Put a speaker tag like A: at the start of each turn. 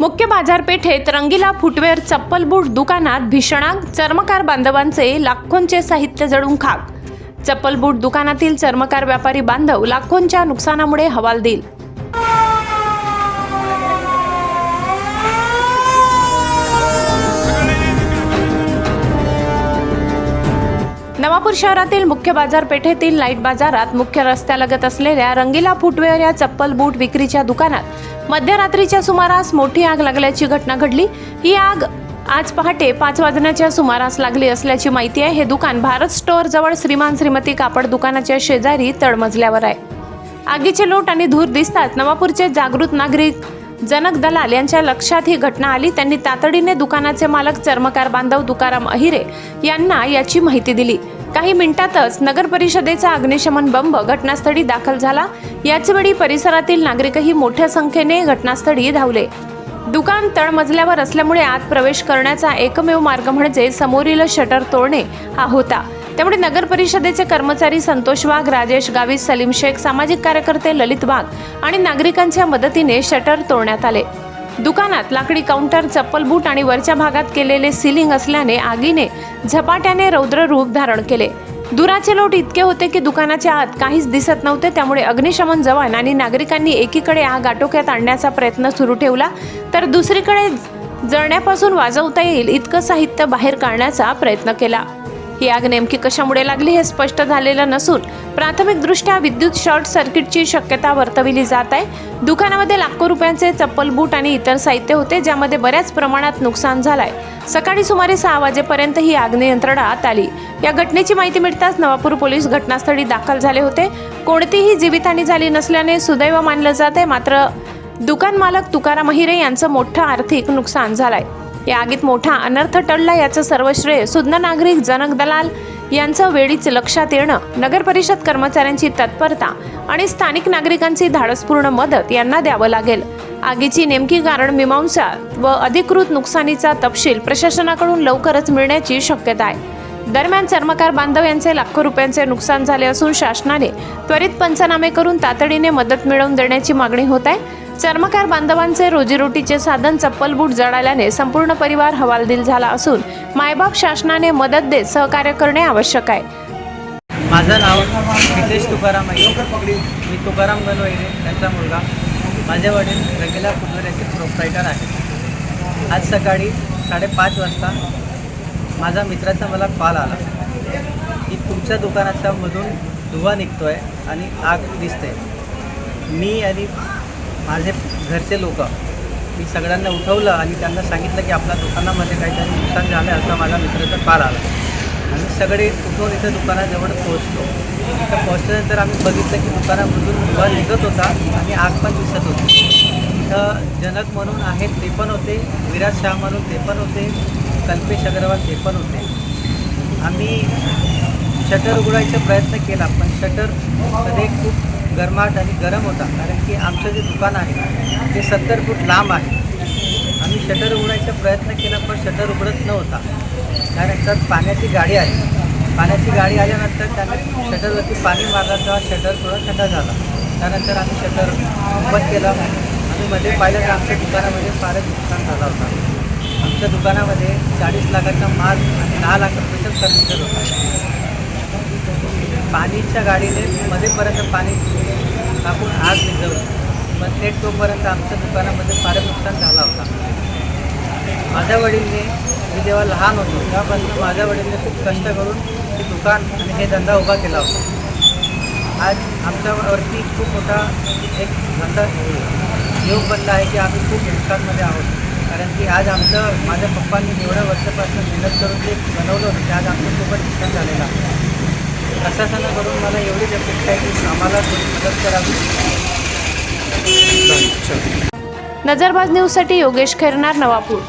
A: मुख्य बाजारपेठेत रंगीला फुटवेअर चप्पल बूट दुकानात भीषणाग चर्मकार बांधवांचे लाखोंचे साहित्य जळून खाक. चप्पल बूट दुकानातील चर्मकार व्यापारी बांधव लाखोंच्या नुकसानामुळे हवालदिल. नवापूर शहरातील मुख्य बाजारपेठेतील लाइट बाजारात मुख्य रस्त्यालगत असलेल्या रंगीला फुटवेअर या चप्पल बूट विक्रीच्या दुकानात मध्यरात्रीच्या सुमारास मोठी आग लागल्याची घटना घडली. ही आग आज पहाटे पाच वाजण्याच्या सुमारास लागली असल्याची माहिती आहे. हे दुकान भारत स्टोअर जवळ श्रीमान श्रीमती कापड दुकानाच्या शेजारी तळमजल्यावर आहे. आगीचे लोट आणि धूर दिसताच नवापूरचे जागृत नागरिक जनक दलाल यांच्या लक्षात ही घटना आली. त्यांनी तातडीने दुकानाचे मालक चर्मकार बांधव तुकाराम अहिरे यांना याची माहिती दिली. काही मिनिटातच नगर परिषदेचा अग्निशमन बंब घटनास्थळी दाखल झाला. याच वेळी परिसरातील नागरिकही मोठ्या संख्येने घटनास्थळी धावले. दुकान तळमजल्यावर असल्यामुळे आत प्रवेश करण्याचा एकमेव मार्ग म्हणजे समोरील शटर तोडणे हा होता. त्यामुळे नगर परिषदेचे कर्मचारी संतोष वाघ राजेश गावित सलीम शेख सामाजिक कार्यकर्ते ललित वाघ आणि नागरिकांच्या मदतीने शटर तोडण्यात आले. दुकानात लाकडी काउंटर चप्पल बूट आणि वरच्या भागात केलेले सिलिंग असल्याने आगीने झपाट्याने रौद्र रूप धारण केले. दुराचे लोट इतके होते की दुकानाच्या आत काहीच दिसत नव्हते त्यामुळे अग्निशमन जवान आणि नागरिकांनी एकीकडे आग आटोक्यात आणण्याचा प्रयत्न सुरू ठेवला तर दुसरीकडे जळण्यापासून वाजवता येईल इतकं साहित्य बाहेर काढण्याचा प्रयत्न केला. ही आग नेमकी कशामुळे लागली हे स्पष्ट झालेलं नसून प्राथमिकदृष्ट्या विद्युत शॉर्ट सर्किटची शक्यता वर्तविली जात आहे. दुकानामध्ये लाखो रुपयांचे चप्पल बूट आणि इतर साहित्य होते ज्यामध्ये बऱ्याच प्रमाणात नुकसान झालंय. सकाळी सुमारे सहा वाजेपर्यंत ही आग नियंत्रणात आली. या घटनेची माहिती मिळताच नवापूर पोलीस घटनास्थळी दाखल झाले होते. कोणतीही जीवितहानी झाली नसल्याने सुदैव मानलं जात आहे मात्र दुकान मालक तुकाराम अहिरे यांचं मोठं आर्थिक नुकसान झालंय. या आगीत मोठा अनर्थ टळला याचं सर्व श्रेय सुज्ञ नागरिक जनक दलाल यांचं वेळीच लक्षात येणं नगर परिषद कर्मचाऱ्यांची तत्परता आणि स्थानिक नागरिकांची धाडसपूर्ण मदत यांना द्यावं लागेल. आगीची नेमकी कारण मीमांसा व अधिकृत नुकसानीचा तपशील प्रशासनाकडून लवकरच मिळण्याची शक्यता आहे. दरम्यान चर्मकार बांधव यांचे लाखो रुपयांचे नुकसान झाले असून शासनाने त्वरित पंचनामे करून तातडीने मदत मिळवून देण्याची मागणी होत आहे. चर्मकार बांधवांचे रोजीरोटीचे साधन चप्पल बूट जळाल्याने संपूर्ण परिवार हवालदिल झाला असून मायबाप शासनाने मदत देत सहकार्य करणे आवश्यक आहे.
B: माझं नाव हितेश तुकाराम आहे. मी तुकाराम गणवैरे त्यांचा मुलगा. माझे वडील रंगीला फुटवेअरचे प्रोपरायटर आहे आज सकाळी साडेपाच वाजता माझा मित्राचा मला कॉल आला. की तुमच्या दुकानाच्या मधून धुवा निघतो आहे आणि आग दिसते मी आणि माझे घरचे लोक मी सगळ्यांना उठवलं आणि त्यांना सांगितलं की आपल्या दुकानामध्ये काहीतरी नुकसान झालं आहे असा माझा मित्राचा पार आला. आम्ही सगळे उठून इथं दुकानाजवळ पोहोचलो. इथं पोहोचल्यानंतर आम्ही बघितलं की दुकानामधून धुवा निघत होता आणि आग पण दिसत होती. इथं जनक म्हणून आहेत ते पण होते विराज शाह म्हणून ते पण होते कल्पेश अग्रवाल ते पण होते. आम्ही शटर उघडायचा प्रयत्न केला पण शटरमध्ये खूप गरमाट आणि गरम होता कारण की आमचं जे दुकान आहे ते सत्तर फूट लांब आहे. आम्ही शटर उघडायचा प्रयत्न केला पण शटर उघडत नव्हता. त्यानंतर पाण्याची गाडी आली पाण्याची गाडी आल्यानंतर त्याने शटरवरती पाणी मारलं तेव्हा शटर थोडा थंड झाला. त्यानंतर आम्ही शटर बंद केलं. आम्ही मध्ये पाहिलं तर आमच्या दुकानामध्ये फारच नुकसान झाला होता. आमच्या दुकानामध्ये चाळीस लाखाचा माल आणि दहा लाख रुपयाचा फर्निचर होता. पाणीच्या गाडीने मध्येपर्यंत पाणी टाकून आग निघवली पण ते तोपर्यंत आमच्या दुकानामध्ये फारच नुकसान झाला होता. माझ्या वडीलने मी जेव्हा लहान होतो तेव्हापासून माझ्या वडीलने खूप कष्ट करून हे दुकान आणि हे धंदा उभा केला होता. आज आमच्यावरती खूप मोठा एक धंदा योग बनला आहे की आम्ही खूप नुकसानमध्ये आहोत. कारण की आज आमचं माझ्या पप्पांनी एवढ्या वर्षापासून मेहनत करून जे बनवलं होतं ते आज आमचं नुकसान झालेलं आहे. प्रशासनाकडून मला एवढीच अपेक्षा आहे की आम्हाला थोडी मदत करावी.
A: नजरबाज न्यूजसाठी योगेश खैरनार नवापूर.